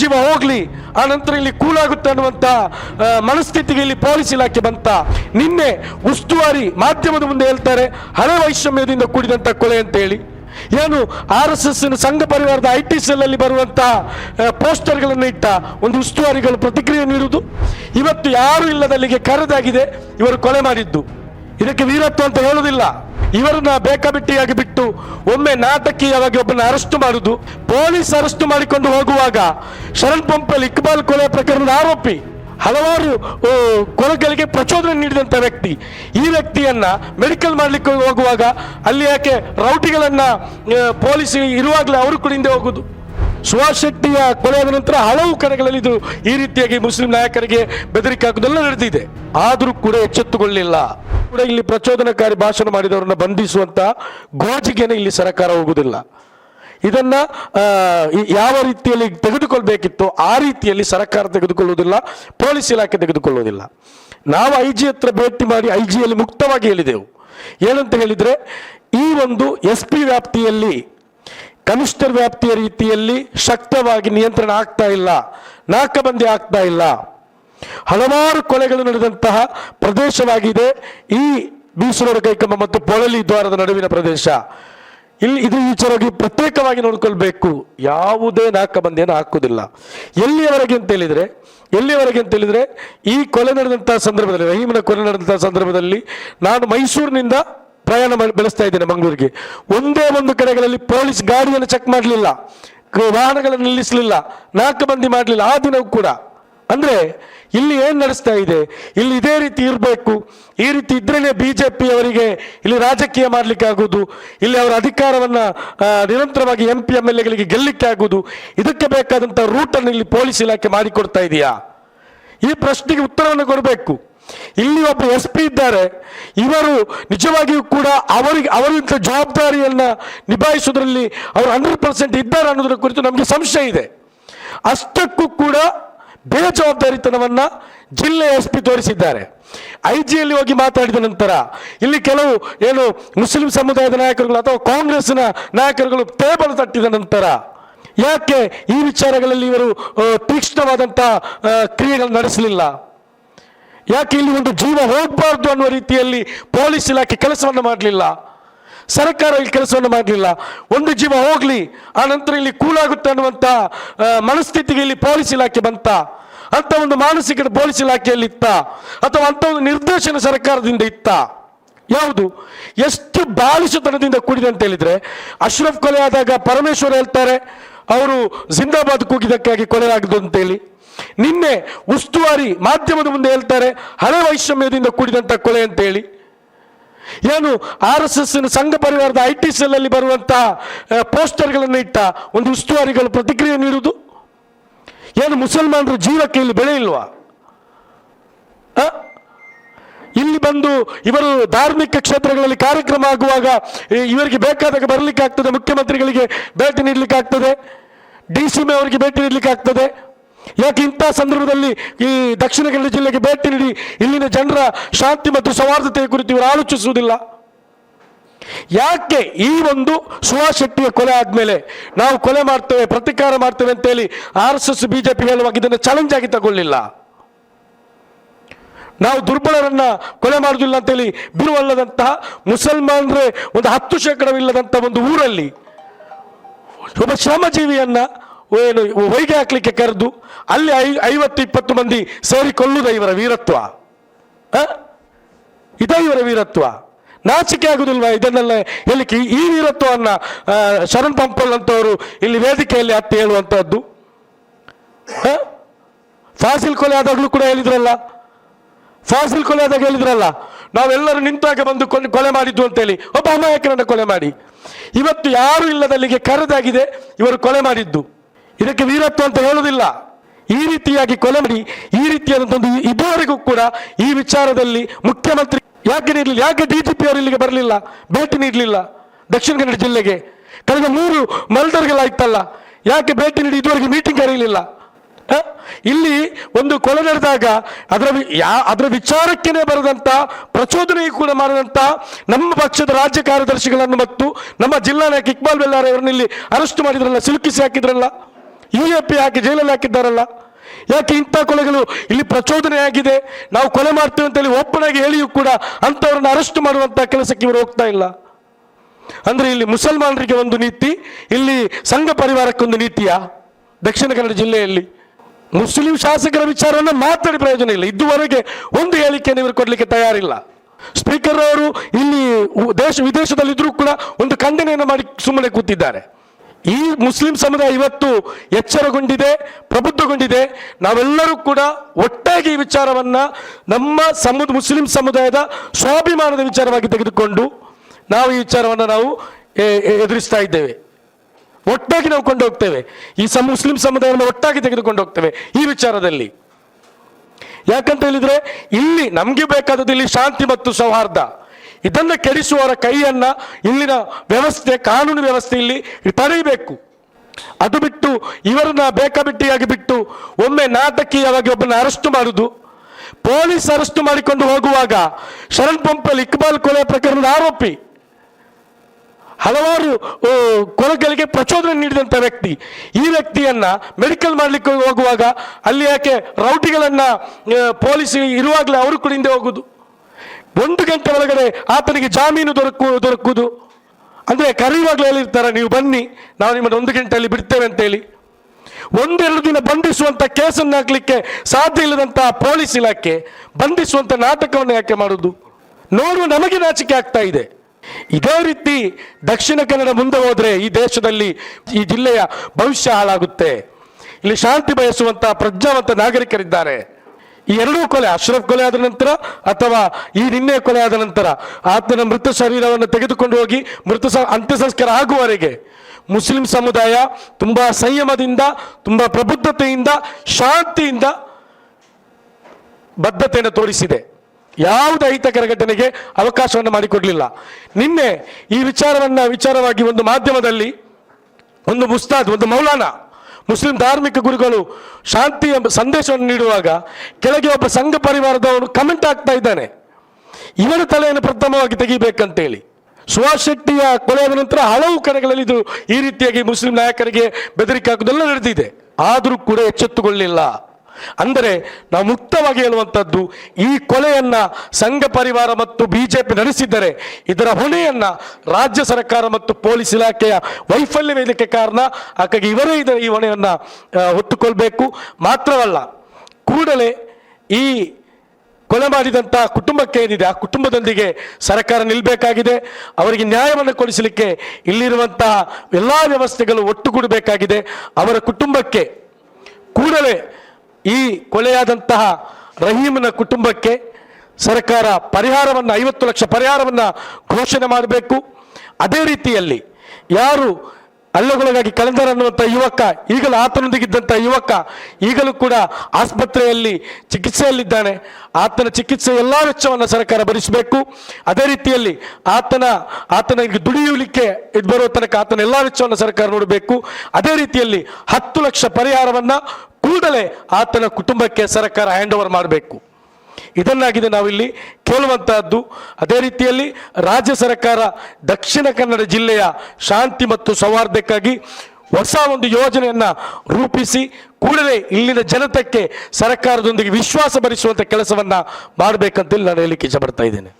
ಜೀವ ಹೋಗ್ಲಿ, ಆ ನಂತರ ಇಲ್ಲಿ ಕೂಲಾಗುತ್ತೆ ಅನ್ನುವಂತ ಮನಸ್ಥಿತಿಗೆ ಇಲ್ಲಿ ಪೊಲೀಸ್ ಇಲಾಖೆ ಬಂತ. ನಿನ್ನೆ ಉಸ್ತುವಾರಿ ಮಾಧ್ಯಮದ ಮುಂದೆ ಹೇಳ್ತಾರೆ, ಹಳೆ ವೈಷಮ್ಯದಿಂದ ಕೂಡಿದಂತ ಕೊಲೆ ಅಂತ ಹೇಳಿ. ಏನು, ಆರ್ ಎಸ್ ಎಸ್ ಸಂಘ ಪರಿವಾರದ ಐ ಟಿ ಸೆಲ್ ಅಲ್ಲಿ ಬರುವಂತ ಪೋಸ್ಟರ್ಗಳನ್ನು ಇಟ್ಟ ಒಂದು ಉಸ್ತುವಾರಿಗಳು ಪ್ರತಿಕ್ರಿಯೆ ನೀಡುವುದು. ಇವತ್ತು ಯಾರು ಇಲ್ಲದಲ್ಲಿಗೆ ಕರೆದಾಗಿದೆ, ಇವರು ಕೊಲೆ ಮಾಡಿದ್ದು. ಇದಕ್ಕೆ ವೀರತ್ವ ಅಂತ ಹೇಳುವುದಿಲ್ಲ. ಇವರನ್ನ ಬೇಕಾಬಿಟ್ಟಿಯಾಗಿ ಬಿಟ್ಟು ಒಮ್ಮೆ ನಾಟಕೀಯವಾಗಿ ಒಬ್ಬನ ಅರೆಸ್ಟ್ ಮಾಡುದು, ಪೊಲೀಸ್ ಅರೆಸ್ಟ್ ಮಾಡಿಕೊಂಡು ಹೋಗುವಾಗ ಶರಣ್ ಪಂಪಲ್ ಇಕ್ಬಾಲ್ ಕೊಲೆ ಪ್ರಕರಣದ ಆರೋಪಿ ಹಲವಾರು ಕೊಲೆಗಳಿಗೆ ಪ್ರಚೋದನೆ ನೀಡಿದಂತ ವ್ಯಕ್ತಿ. ಈ ವ್ಯಕ್ತಿಯನ್ನ ಮೆಡಿಕಲ್ ಮಾಡ್ಲಿಕ್ಕೆ ಹೋಗುವಾಗ ಅಲ್ಲಿ ಯಾಕೆ ರೌಟಿಗಳನ್ನ ಪೊಲೀಸ್ ಇರುವಾಗಲೇ ಅವರು ಕೂಡ ಹಿಂದೆ ಹೋಗುದು. ಸುಭಾಷ್ ಶೆಟ್ಟಿಯ ಕೊಲೆಯಾದ ನಂತರ ಹಲವು ಕಡೆಗಳಲ್ಲಿ ಇದು ಈ ರೀತಿಯಾಗಿ ಮುಸ್ಲಿಂ ನಾಯಕರಿಗೆ ಬೆದರಿಕೆ ಹಾಕುದೆಲ್ಲ ನಡೆದಿದೆ. ಆದರೂ ಕೂಡ ಎಚ್ಚೆತ್ತುಕೊಳ್ಳಿಲ್ಲ ಕೂಡ ಇಲ್ಲಿ ಪ್ರಚೋದನಕಾರಿ ಭಾಷಣ ಮಾಡಿದವರನ್ನ ಬಂಧಿಸುವಂತ ಗೋಜಿಗೆನೆ ಇಲ್ಲಿ ಸರ್ಕಾರ ಹೋಗುವುದಿಲ್ಲ ಇದನ್ನ ಯಾವ ರೀತಿಯಲ್ಲಿ ತೆಗೆದುಕೊಳ್ಬೇಕಿತ್ತು ಆ ರೀತಿಯಲ್ಲಿ ಸರ್ಕಾರ ತೆಗೆದುಕೊಳ್ಳುವುದಿಲ್ಲ, ಪೊಲೀಸ್ ಇಲಾಖೆ ತೆಗೆದುಕೊಳ್ಳುವುದಿಲ್ಲ. ನಾವು ಐ ಜಿ ಹತ್ರ ಭೇಟಿ ಮಾಡಿ ಐ ಜಿಯಲ್ಲಿ ಮುಕ್ತವಾಗಿ ಹೇಳಿದೆವು. ಏನಂತ ಹೇಳಿದ್ರೆ, ಈ ಒಂದು ಎಸ್ ಪಿ ವ್ಯಾಪ್ತಿಯಲ್ಲಿ, ಕನಿಷ್ಠ ವ್ಯಾಪ್ತಿಯ ರೀತಿಯಲ್ಲಿ ಶಕ್ತವಾಗಿ ನಿಯಂತ್ರಣ ಆಗ್ತಾ ಇಲ್ಲ, ನಾಕಬಂದಿ ಆಗ್ತಾ ಇಲ್ಲ. ಹಲವಾರು ಕೊಲೆಗಳು ನಡೆದಂತಹ ಪ್ರದೇಶವಾಗಿದೆ. ಈ ಬೀಸರೋಡ ಕೈಕಂಬ ಮತ್ತು ಪೊಳಲಿ ದ್ವಾರದ ನಡುವಿನ ಪ್ರದೇಶ. ಇಲ್ಲಿ ಇದು ವಿಚಾರವಾಗಿ ಪ್ರತ್ಯೇಕವಾಗಿ ನೋಡ್ಕೊಳ್ಬೇಕು. ಯಾವುದೇ ನಾಕಬಂದಿಯನ್ನು ಹಾಕುವುದಿಲ್ಲ. ಎಲ್ಲಿಯವರೆಗೆ ಅಂತ ಹೇಳಿದ್ರೆ, ಎಲ್ಲಿಯವರೆಗೆ ಅಂತ ಹೇಳಿದ್ರೆ, ಈ ಕೊಲೆ ನಡೆದಂತಹ ಸಂದರ್ಭದಲ್ಲಿ, ರಹೀಮನ ಕೊಲೆ ನಡೆದಂತಹ ಸಂದರ್ಭದಲ್ಲಿ ನಾನು ಮೈಸೂರಿನಿಂದ ಪ್ರಯಾಣ ಮಾಡಿ ಬೆಳೆಸ್ತಾ ಇದ್ದೇನೆ ಮಂಗಳೂರಿಗೆ. ಒಂದೇ ಒಂದು ಕಡೆಗಳಲ್ಲಿ ಪೊಲೀಸ್ ಗಾಡಿಯನ್ನು ಚೆಕ್ ಮಾಡಲಿಲ್ಲ. ವಾಹನಗಳನ್ನು ನಿಲ್ಲಿಸಲಿಲ್ಲ. ನಾಕಬಂದಿ ಮಾಡಲಿಲ್ಲ. ಆ ದಿನವೂ ಕೂಡ. ಅಂದ್ರೆ ಇಲ್ಲಿ ಏನು ನಡೆಸ್ತಾ ಇದೆ? ಇಲ್ಲಿ ಇದೇ ರೀತಿ ಇರಬೇಕು. ಈ ರೀತಿ ಇದ್ರೇನೆ ಬಿಜೆಪಿ ಅವರಿಗೆ ಇಲ್ಲಿ ರಾಜಕೀಯ ಮಾಡಲಿಕ್ಕೆ ಆಗುದು ಇಲ್ಲಿ ಅವರ ಅಧಿಕಾರವನ್ನ ನಿರಂತರವಾಗಿ ಎಂ ಪಿ ಎಂ ಎಲ್ ಎಗಳಿಗೆ ಗೆಲ್ಲಿಕ್ಕೆ ಆಗೋದು ಇದಕ್ಕೆ ಬೇಕಾದಂಥ ರೂಟನ್ನು ಇಲ್ಲಿ ಪೊಲೀಸ್ ಇಲಾಖೆ ಮಾಡಿಕೊಡ್ತಾ ಇದೆಯಾ? ಈ ಪ್ರಶ್ನೆಗೆ ಉತ್ತರವನ್ನು ಕೊಡಬೇಕು. ಇಲ್ಲಿ ಒಬ್ಬ ಎಸ್ ಪಿ ಇದ್ದಾರೆ. ಇವರು ನಿಜವಾಗಿಯೂ ಕೂಡ ಅವರಿಗೆ ಅವರಿಂದ ಜವಾಬ್ದಾರಿಯನ್ನು ನಿಭಾಯಿಸುವುದರಲ್ಲಿ ಅವರು ಹಂಡ್ರೆಡ್ ಪರ್ಸೆಂಟ್ ಇದ್ದಾರೆ ಅನ್ನೋದರ ಕುರಿತು ನಮಗೆ ಸಂಶಯ ಇದೆ. ಅಷ್ಟಕ್ಕೂ ಕೂಡ ಬೇಜವಾಬ್ದಾರಿತನವನ್ನ ಜಿಲ್ಲೆ ಎಸ್ ಪಿ ತೋರಿಸಿದ್ದಾರೆ. ಐ ಜಿಯಲ್ಲಿ ಹೋಗಿ ಮಾತಾಡಿದ ನಂತರ ಇಲ್ಲಿ ಕೆಲವು ಏನು ಮುಸ್ಲಿಂ ಸಮುದಾಯದ ನಾಯಕರುಗಳು ಅಥವಾ ಕಾಂಗ್ರೆಸ್ನ ನಾಯಕರುಗಳು ಟೇಬಲ್ ತಟ್ಟಿದ ನಂತರ ಯಾಕೆ ಈ ವಿಚಾರಗಳಲ್ಲಿ ಇವರು ತೀಕ್ಷ್ಣವಾದಂಥ ಕ್ರಿಯೆಗಳನ್ನು ಕ್ರಿಯೆಗಳು ನಡೆಸಲಿಲ್ಲ? ಯಾಕೆ ಇಲ್ಲಿ ಒಂದು ಜೀವ ಹೋಗಬಾರ್ದು ಅನ್ನುವ ರೀತಿಯಲ್ಲಿ ಪೊಲೀಸ್ ಇಲಾಖೆ ಕೆಲಸವನ್ನು ಮಾಡಲಿಲ್ಲ? ಸರ್ಕಾರ ಇಲ್ಲಿ ಕೆಲಸವನ್ನು ಮಾಡಲಿಲ್ಲ. ಒಂದು ಜೀವ ಹೋಗಲಿ, ಆ ನಂತರ ಇಲ್ಲಿ ಕೂಲಾಗುತ್ತೆ ಅನ್ನುವಂತ ಮನಸ್ಥಿತಿಗೆ ಇಲ್ಲಿ ಪೊಲೀಸ್ ಇಲಾಖೆ ಬಂತ. ಅಂತ ಒಂದು ಮಾನಸಿಕ ಪೊಲೀಸ್ ಇಲಾಖೆಯಲ್ಲಿ ಇತ್ತ. ಅಥವಾ ಅಂತ ಒಂದು ನಿರ್ದೇಶನ ಸರ್ಕಾರದಿಂದ ಇತ್ತ. ಯಾವುದು? ಎಷ್ಟು ಬಾಲಿಸುತನದಿಂದ ಕೂಡಿದೆ ಅಂತ ಹೇಳಿದ್ರೆ, ಅಶ್ರಫ್ ಕೊಲೆ ಆದಾಗ ಪರಮೇಶ್ವರ್ ಹೇಳ್ತಾರೆ, ಅವರು ಜಿಂದಾಬಾದ್ ಕೂಗಿದಕ್ಕಾಗಿ ಕೊಲೆ ಆಗಿದ್ದು ಅಂತೇಳಿ ನಿನ್ನೆ ಉಸ್ತುವಾರಿ ಮಾಧ್ಯಮದ ಮುಂದೆ ಹೇಳ್ತಾರೆ, ಹಳೆ ವೈಷಮ್ಯದಿಂದ ಕೂಡಿದಂತ ಕೊಲೆ ಅಂತ ಹೇಳಿ. ಏನು ಆರ್ ಎಸ್ ಎಸ್ ಸಂಘ ಪರಿವಾರದ ಐ ಟಿ ಸೆಲ್ ಅಲ್ಲಿ ಬರುವಂತಹ ಪೋಸ್ಟರ್ಗಳನ್ನು ಇಟ್ಟ, ಒಂದು ಉಸ್ತುವಾರಿಗಳು ಪ್ರತಿಕ್ರಿಯೆ ನೀಡುವುದು? ಏನು ಮುಸಲ್ಮಾನರು ಜೀವಕ್ಕೆ ಇಲ್ಲಿ ಬೆಲೆ ಇಲ್ವಾ? ಇಲ್ಲಿ ಬಂದು ಇವರು ಧಾರ್ಮಿಕ ಕ್ಷೇತ್ರಗಳಲ್ಲಿ ಕಾರ್ಯಕ್ರಮ ಆಗುವಾಗ ಇವರಿಗೆ ಬೇಕಾದಾಗ ಬರಲಿಕ್ಕೆ ಆಗ್ತದೆ ಮುಖ್ಯಮಂತ್ರಿಗಳಿಗೆ ಭೇಟಿ ನೀಡಲಿಕ್ಕೆ ಆಗ್ತದೆ ಡಿ ಸಿ ಅವರಿಗೆ ಭೇಟಿ ನೀಡಲಿಕ್ಕೆ ಆಗ್ತದೆ ಯಾಕೆ ಇಂಥ ಸಂದರ್ಭದಲ್ಲಿ ಈ ದಕ್ಷಿಣ ಕನ್ನಡ ಜಿಲ್ಲೆಗೆ ಭೇಟಿ ನೀಡಿ ಇಲ್ಲಿನ ಜನರ ಶಾಂತಿ ಮತ್ತು ಸೌಹಾರ್ದತೆಯ ಕುರಿತು ಇವರು ಆಲೋಚಿಸುವುದಿಲ್ಲ? ಯಾಕೆ ಈ ಒಂದು ಸುಭಾಷ್ ಶೆಟ್ಟಿಯ ಕೊಲೆ ಆದ್ಮೇಲೆ ನಾವು ಕೊಲೆ ಮಾಡ್ತೇವೆ, ಪ್ರತಿಕಾರ ಮಾಡ್ತೇವೆ ಅಂತೇಳಿ ಆರ್ ಎಸ್ ಎಸ್ ಬಿಜೆಪಿ ಹೇಳುವಾಗ ಇದನ್ನು ಚಾಲೆಂಜ್ ಆಗಿ ತಗೊಳ್ಳಿಲ್ಲ? ನಾವು ದುರ್ಬಲರನ್ನ ಕೊಲೆ ಮಾಡುವುದಿಲ್ಲ ಅಂತೇಳಿ ಬಿರುವಲ್ಲದಂತಹ ಮುಸಲ್ಮಾನರೇ ಒಂದು ಹತ್ತು ಶೇಕಡವಿಲ್ಲದಂತಹ ಒಂದು ಊರಲ್ಲಿ ಒಬ್ಬ ಶ್ರಮಜೀವಿಯನ್ನ ಏನು, ಹೊಯ್ಗೆ ಹಾಕ್ಲಿಕ್ಕೆ ಕರೆದು, ಅಲ್ಲಿ ಐ ಐವತ್ತು ಇಪ್ಪತ್ತು ಮಂದಿ ಸೇರಿಕೊಳ್ಳುವುದ ಇವರ ವೀರತ್ವ? ಇದ ಇವರ ವೀರತ್ವ? ನಾಚಿಕೆ ಆಗುದಿಲ್ವಾ ಇದನ್ನೆಲ್ಲ ಹೇಳಿಕೆ ಈ ವೀರತ್ವವನ್ನು ಶರಣ್ ಪಂಪಲ್ ಅಂತವರು ಇಲ್ಲಿ ವೇದಿಕೆಯಲ್ಲಿ ಹತ್ತಿ ಹೇಳುವಂಥದ್ದು? ಫಾಸಿಲ್ ಕೊಲೆ ಆದಾಗಲೂ ಕೂಡ ಹೇಳಿದ್ರಲ್ಲ? ಫಾಸಿಲ್ ಕೊಲೆ ಆದಾಗ ಹೇಳಿದ್ರಲ್ಲ? ನಾವೆಲ್ಲರೂ ನಿಂತಾಗ ಬಂದು ಕೊನೆ ಕೊಲೆ ಮಾಡಿದ್ದು ಅಂತೇಳಿ. ಒಬ್ಬ ಅಮಾಯಕರನ್ನು ಕೊಲೆ ಮಾಡಿ. ಇವತ್ತು ಯಾರು ಇಲ್ಲದಲ್ಲಿಗೆ ಕರೆದಾಗಿದೆ ಇವರು ಕೊಲೆ ಮಾಡಿದ್ದು. ಇದಕ್ಕೆ ವೀರತ್ವ ಅಂತ ಹೇಳುವುದಿಲ್ಲ. ಈ ರೀತಿಯಾಗಿ ಕೊಲೆ ಮಾಡಿ, ಈ ರೀತಿಯಾದಂತಹ ಇದುವರೆಗೂ ಕೂಡ ಈ ವಿಚಾರದಲ್ಲಿ ಮುಖ್ಯಮಂತ್ರಿ ಯಾಕೆ ನೀಡಲಿಲ್ಲ? ಯಾಕೆ ಡಿ ಜಿ ಪಿ ಅವರು ಇಲ್ಲಿಗೆ ಬರಲಿಲ್ಲ? ಭೇಟಿ ನೀಡಲಿಲ್ಲ ದಕ್ಷಿಣ ಕನ್ನಡ ಜಿಲ್ಲೆಗೆ? ಕಳೆದ ಮೂರು ಮಲ್ದರ್ಗಳಾಯ್ತಲ್ಲ ಯಾಕೆ ಭೇಟಿ ನೀಡಿ ಇದುವರೆಗೆ ಮೀಟಿಂಗ್ ಕರೆಯಲಿಲ್ಲ ಇಲ್ಲಿ ಒಂದು ಕೊಲೆ ನಡೆದಾಗ ಅದರ ಯಾ ಅದರ ವಿಚಾರಕ್ಕೇನೆ ಬರೆದಂಥ ಪ್ರಚೋದನೆ ಕೂಡ ಮಾಡಿದಂಥ ನಮ್ಮ ಪಕ್ಷದ ರಾಜ್ಯ ಕಾರ್ಯದರ್ಶಿಗಳನ್ನು ಮತ್ತು ನಮ್ಮ ಜಿಲ್ಲಾ ನಾಯಕ ಇಕ್ಬಾಲ್ ಬೆಲ್ಲಾರ ಅವರನ್ನ ಇಲ್ಲಿ ಅರೆಸ್ಟ್ ಮಾಡಿದ್ರಲ್ಲ, ಸಿಲುಕಿಸಿ ಹಾಕಿದ್ರಲ್ಲ? ಯು ಎ ಪಿ ಹಾಕಿ ಜೈಲಲ್ಲಿ ಹಾಕಿದ್ದಾರಲ್ಲ? ಯಾಕೆ ಇಂಥ ಕೊಲೆಗಳು ಇಲ್ಲಿ ಪ್ರಚೋದನೆ ಆಗಿದೆ? ನಾವು ಕೊಲೆ ಮಾಡ್ತೇವೆ ಅಂತೇಳಿ ಓಪನ್ ಆಗಿ ಹೇಳಿಯೂ ಕೂಡ ಅಂಥವ್ರನ್ನ ಅರೆಸ್ಟ್ ಮಾಡುವಂಥ ಕೆಲಸಕ್ಕೆ ಇವರು ಹೋಗ್ತಾ ಇಲ್ಲ. ಅಂದರೆ ಇಲ್ಲಿ ಮುಸಲ್ಮಾನರಿಗೆ ಒಂದು ನೀತಿ, ಇಲ್ಲಿ ಸಂಘ ಪರಿವಾರಕ್ಕೊಂದು ನೀತಿಯಾ? ದಕ್ಷಿಣ ಕನ್ನಡ ಜಿಲ್ಲೆಯಲ್ಲಿ. ಮುಸ್ಲಿಂ ಶಾಸಕರ ವಿಚಾರವನ್ನು ಮಾತಾಡಿ ಪ್ರಯೋಜನ ಇಲ್ಲ. ಇದುವರೆಗೆ ಒಂದು ಹೇಳಿಕೆಯನ್ನು ಇವರು ಕೊಡಲಿಕ್ಕೆ ತಯಾರಿಲ್ಲ. ಸ್ಪೀಕರ್ ಅವರು ಇಲ್ಲಿ ದೇಶ ವಿದೇಶದಲ್ಲಿದ್ದರೂ ಕೂಡ ಒಂದು ಖಂಡನೆಯನ್ನು ಮಾಡಿ ಸುಮ್ಮನೆ ಕೂತಿದ್ದಾರೆ. ಈ ಮುಸ್ಲಿಂ ಸಮುದಾಯ ಇವತ್ತು ಎಚ್ಚರಗೊಂಡಿದೆ, ಪ್ರಬುದ್ಧಗೊಂಡಿದೆ. ನಾವೆಲ್ಲರೂ ಕೂಡ ಒಟ್ಟಾಗಿ ಈ ವಿಚಾರವನ್ನು ನಮ್ಮ ಸಮುದ, ಮುಸ್ಲಿಂ ಸಮುದಾಯದ ಸ್ವಾಭಿಮಾನದ ವಿಚಾರವಾಗಿ ತೆಗೆದುಕೊಂಡು ನಾವು ಈ ವಿಚಾರವನ್ನು ನಾವು ಎದುರಿಸ್ತಾ ಇದ್ದೇವೆ. ಒಟ್ಟಾಗಿ ನಾವು ಕೊಂಡು ಹೋಗ್ತೇವೆ. ಈ ಸಮ ಮುಸ್ಲಿಂ ಸಮುದಾಯವನ್ನು ಒಟ್ಟಾಗಿ ತೆಗೆದುಕೊಂಡು ಹೋಗ್ತೇವೆ ಈ ವಿಚಾರದಲ್ಲಿ. ಯಾಕಂತ ಹೇಳಿದ್ರೆ ಇಲ್ಲಿ ನಮಗೆ ಬೇಕಾದದ್ದು ಇಲ್ಲಿ ಶಾಂತಿ ಮತ್ತು ಸೌಹಾರ್ದ. ಇದನ್ನ ಕೆಡಿಸುವವರ ಕೈಯನ್ನ ಇಲ್ಲಿನ ವ್ಯವಸ್ಥೆ, ಕಾನೂನು ವ್ಯವಸ್ಥೆ ಇಲ್ಲಿ ತಡೆಯಬೇಕು ಅದು ಬಿಟ್ಟು ಇವರನ್ನ ಬೇಕಾಬಿಟ್ಟಿಯಾಗಿ ಬಿಟ್ಟು ಒಮ್ಮೆ ನಾಟಕೀಯವಾಗಿ ಒಬ್ಬನ ಅರೆಸ್ಟ್ ಮಾಡುದು. ಪೊಲೀಸ್ ಅರೆಸ್ಟ್ ಮಾಡಿಕೊಂಡು ಹೋಗುವಾಗ ಶರಣ್ ಪಂಪಲ್ ಇಕ್ಬಾಲ್ ಕೊಲೆ ಪ್ರಕರಣದ ಆರೋಪಿ. ಹಲವಾರು ಕೊಲೆಗಳಿಗೆ ಪ್ರಚೋದನೆ ನೀಡಿದಂಥ ವ್ಯಕ್ತಿ. ಈ ವ್ಯಕ್ತಿಯನ್ನ ಮೆಡಿಕಲ್ ಮಾಡಲಿಕ್ಕೆ ಹೋಗುವಾಗ ಅಲ್ಲಿ ಯಾಕೆ ರೌಟಿಗಳನ್ನ ಪೊಲೀಸ್ ಇರುವಾಗಲೇ ಅವರು ಕೂಡ ಹಿಂದೆ ಹೋಗುದು. ಒಂದು ಗಂಟೆ ಒಳಗಡೆ ಆತನಿಗೆ ಜಾಮೀನು ದೊರಕು, ದೊರಕುವುದು. ಅಂದರೆ ಕರೆಯುವಾಗಲೇ ಹೇಳಿರ್ತಾರೆ ನೀವು ಬನ್ನಿ, ನಾವು ನಿಮ್ಮನ್ನು ಒಂದು ಗಂಟೆಯಲ್ಲಿ ಬಿಡ್ತೇವೆ ಅಂತೇಳಿ ಒಂದೆರಡು ದಿನ ಬಂಧಿಸುವಂಥ ಕೇಸನ್ನು ಹಾಕಲಿಕ್ಕೆ ಸಾಧ್ಯ ಇಲ್ಲದಂತಹ ಪೊಲೀಸ್ ಇಲಾಖೆ ಬಂಧಿಸುವಂಥ ನಾಟಕವನ್ನು ಯಾಕೆ ಮಾಡುವುದು ನೋಡುವ ನಮಗೆ ನಾಚಿಕೆ ಆಗ್ತಾ ಇದೆ. ಇದೇ ರೀತಿ ದಕ್ಷಿಣ ಕನ್ನಡ ಮುಂದೆ ಹೋದರೆ ಈ ದೇಶದಲ್ಲಿ, ಈ ಜಿಲ್ಲೆಯ ಭವಿಷ್ಯ ಹಾಳಾಗುತ್ತೆ. ಇಲ್ಲಿ ಶಾಂತಿ ಬಯಸುವಂತಹ ಪ್ರಜ್ಞಾವಂತ ನಾಗರಿಕರಿದ್ದಾರೆ. ಈ ಎರಡೂ ಕೊಲೆ, ಅಶ್ರಫ್ ಕೊಲೆ ಆದ ನಂತರ ಅಥವಾ ಈ ನಿನ್ನೆ ಕೊಲೆ ಆದ ನಂತರ ಆತನ ಮೃತ ಶರೀರವನ್ನು ತೆಗೆದುಕೊಂಡು ಹೋಗಿ ಮೃತ ಅಂತ್ಯ ಸಂಸ್ಕಾರ ಆಗುವವರೆಗೆ ಮುಸ್ಲಿಂ ಸಮುದಾಯ ತುಂಬಾ ಸಂಯಮದಿಂದ, ತುಂಬಾ ಪ್ರಬುದ್ಧತೆಯಿಂದ, ಶಾಂತಿಯಿಂದ ಬದ್ಧತೆಯನ್ನು ತೋರಿಸಿದೆ. ಯಾವುದೇ ಅಹಿತಕರ ಘಟನೆಗೆ ಅವಕಾಶವನ್ನು ಮಾಡಿಕೊಡಲಿಲ್ಲ. ನಿನ್ನೆ ಈ ವಿಚಾರವನ್ನು ವಿಚಾರವಾಗಿ ಒಂದು ಮಾಧ್ಯಮದಲ್ಲಿ ಒಂದು ಮುಸ್ತಾದ್ ಒಂದು ಮೌಲಾನ ಮುಸ್ಲಿಂ ಧಾರ್ಮಿಕ ಗುರುಗಳು ಶಾಂತಿ ಎಂಬ ಸಂದೇಶವನ್ನು ನೀಡುವಾಗ ಕೆಳಗೆ ಒಬ್ಬ ಸಂಘ ಪರಿವಾರದವನು ಕಮೆಂಟ್ ಆಗ್ತಾ ಇದ್ದಾನೆ. ಇವರ ತಲೆಯನ್ನು ಪ್ರಥಮವಾಗಿ ತೆಗಿಬೇಕಂತೇಳಿ. ಸುಭಾಷ್ ಶೆಟ್ಟಿಯ ಕೊಲೆಯಾದ ನಂತರ ಹಲವು ಕಡೆಗಳಲ್ಲಿ ಇದು ಈ ರೀತಿಯಾಗಿ ಮುಸ್ಲಿಂ ನಾಯಕರಿಗೆ ಬೆದರಿಕೆ ಹಾಕುವುದೆಲ್ಲ ನಡೆದಿದೆ. ಆದರೂ ಕೂಡ ಎಚ್ಚೆತ್ತುಕೊಳ್ಳಿಲ್ಲ ಅಂದರೆ ನಾವು ಮುಕ್ತವಾಗಿ ಹೇಳುವಂಥದ್ದು ಈ ಕೊಲೆಯನ್ನ ಸಂಘ ಪರಿವಾರ ಮತ್ತು ಬಿಜೆಪಿ ನಡೆಸಿದ್ದರೆ ಇದರ ಹೊಣೆಯನ್ನ ರಾಜ್ಯ ಸರ್ಕಾರ ಮತ್ತು ಪೊಲೀಸ್ ಇಲಾಖೆಯ ವೈಫಲ್ಯವೇ ಇದಕ್ಕೆ ಕಾರಣ. ಹಾಗಾಗಿ ಇವರೇ ಇದರ ಈ ಹೊಣೆಯನ್ನು ಹೊತ್ತುಕೊಳ್ಬೇಕು. ಮಾತ್ರವಲ್ಲ, ಕೂಡಲೇ ಈ ಕೊಲೆ ಮಾಡಿದಂಥ ಕುಟುಂಬಕ್ಕೆ ಏನಿದೆ? ಆ ಕುಟುಂಬದೊಂದಿಗೆ ಸರ್ಕಾರ ನಿಲ್ಲಬೇಕಾಗಿದೆ ಅವರಿಗೆ ನ್ಯಾಯವನ್ನು ಕೊಡಿಸಲಿಕ್ಕೆ ಇಲ್ಲಿರುವಂತಹ ಎಲ್ಲ ವ್ಯವಸ್ಥೆಗಳು ಒಟ್ಟುಗೂಡಬೇಕಾಗಿದೆ. ಅವರ ಕುಟುಂಬಕ್ಕೆ ಕೂಡಲೇ ಈ ಕೊಲೆಯಾದಂತಹ ರಹೀಮನ ಕುಟುಂಬಕ್ಕೆ ಸರ್ಕಾರ ಪರಿಹಾರವನ್ನು ಐವತ್ತು ಲಕ್ಷ ಪರಿಹಾರವನ್ನು ಘೋಷಣೆ ಮಾಡಬೇಕು. ಅದೇ ರೀತಿಯಲ್ಲಿ ಯಾರು ಅಲ್ಲಗೊಳಗಾಗಿ ಕಳೆದರ್ ಅನ್ನುವಂಥ ಯುವಕ, ಈಗಲೂ ಆತನೊಂದಿಗಿದ್ದಂಥ ಯುವಕ, ಈಗಲೂ ಕೂಡ ಆಸ್ಪತ್ರೆಯಲ್ಲಿ ಚಿಕಿತ್ಸೆಯಲ್ಲಿದ್ದಾನೆ. ಆತನ ಚಿಕಿತ್ಸೆ ಎಲ್ಲ ವೆಚ್ಚವನ್ನು ಸರ್ಕಾರ ಭರಿಸಬೇಕು. ಅದೇ ರೀತಿಯಲ್ಲಿ ಆತನ, ಆತನಿಗೆ ದುಡಿಯಲಿಕ್ಕೆ ಇದು ಬರುವ ತನಕ ಆತನ ಎಲ್ಲ ವೆಚ್ಚವನ್ನು ಸರ್ಕಾರ ನೋಡಬೇಕು. ಅದೇ ರೀತಿಯಲ್ಲಿ ಹತ್ತು ಲಕ್ಷ ಪರಿಹಾರವನ್ನು ಕೂಡಲೇ ಆತನ ಕುಟುಂಬಕ್ಕೆ ಸರ್ಕಾರ ಹ್ಯಾಂಡ್ ಓವರ್ ಮಾಡಬೇಕು. ಇದನ್ನಾಗಿದೆ ನಾವಿಲ್ಲಿ ಕೇಳುವಂತಹದ್ದು. ಅದೇ ರೀತಿಯಲ್ಲಿ ರಾಜ್ಯ ಸರ್ಕಾರ ದಕ್ಷಿಣ ಕನ್ನಡ ಜಿಲ್ಲೆಯ ಶಾಂತಿ ಮತ್ತು ಸೌಹಾರ್ದಕ್ಕಾಗಿ ಹೊಸ ಒಂದು ಯೋಜನೆಯನ್ನ ರೂಪಿಸಿ ಕೂಡಲೇ ಇಲ್ಲಿನ ಜನತಕ್ಕೆ ಸರ್ಕಾರದೊಂದಿಗೆ ವಿಶ್ವಾಸ ಭರಿಸುವಂಥ ಕೆಲಸವನ್ನ ಮಾಡಬೇಕಂತೇಳಿ ನಾನು ಹೇಳಲಿಕ್ಕೆ ಇಷ್ಟಪಡ್ತಾ ಇದ್ದೇನೆ.